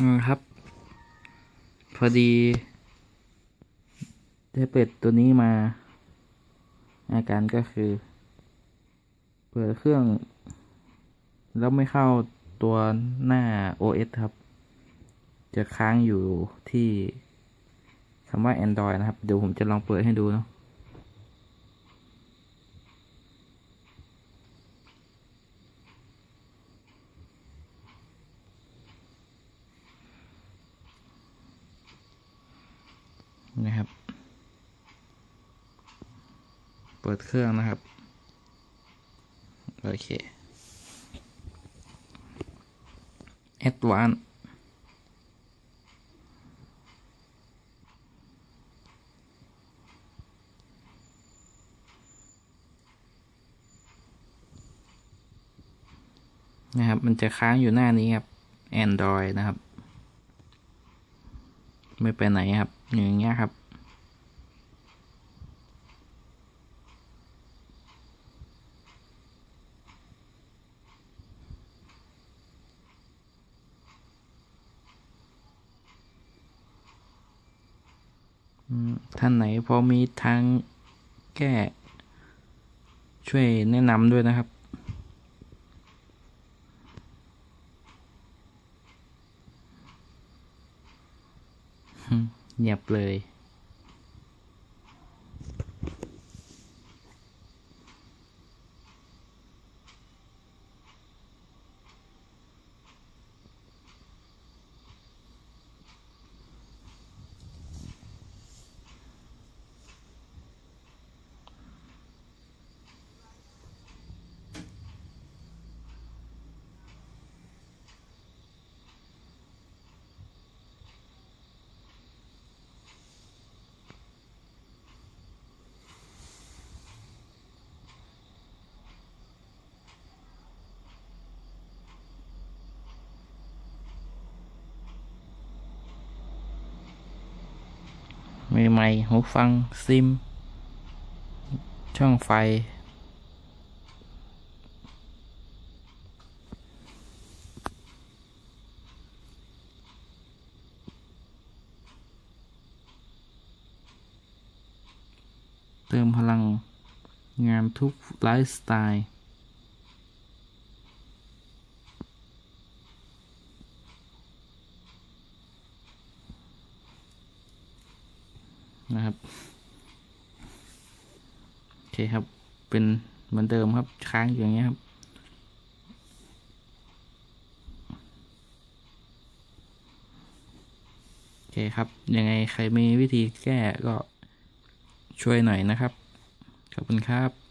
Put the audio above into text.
อืมครับ พอดี ได้เปิดตัวนี้มา อาการก็คือ เปิดเครื่อง แล้วไม่เข้าตัวหน้า OS ครับ จะค้างอยู่ที่คำว่า Android นะครับ เดี๋ยวผมจะลองเปิดให้ดูเนาะ นะครับ เปิดเครื่องนะครับ โอเค Advanced นะครับ มันจะค้างอยู่หน้านี้ครับ Android นะครับ ไม่ไปไหนครับ อย่างเงี้ยครับ ท่านไหนพอมีทางแก้ ช่วยแนะนำด้วยนะครับเงียบเลย ใหม่ๆหูฟังซิม ช่องไฟ เติมพลังงานทุกไลฟ์สไตล์ นะครับโอเคครับเป็นเหมือนเดิมครับค้างอยู่อย่างเงี้ยครับโอเคครับยังไงใครมีวิธีแก้ก็ช่วยหน่อยนะครับ ขอบคุณครับ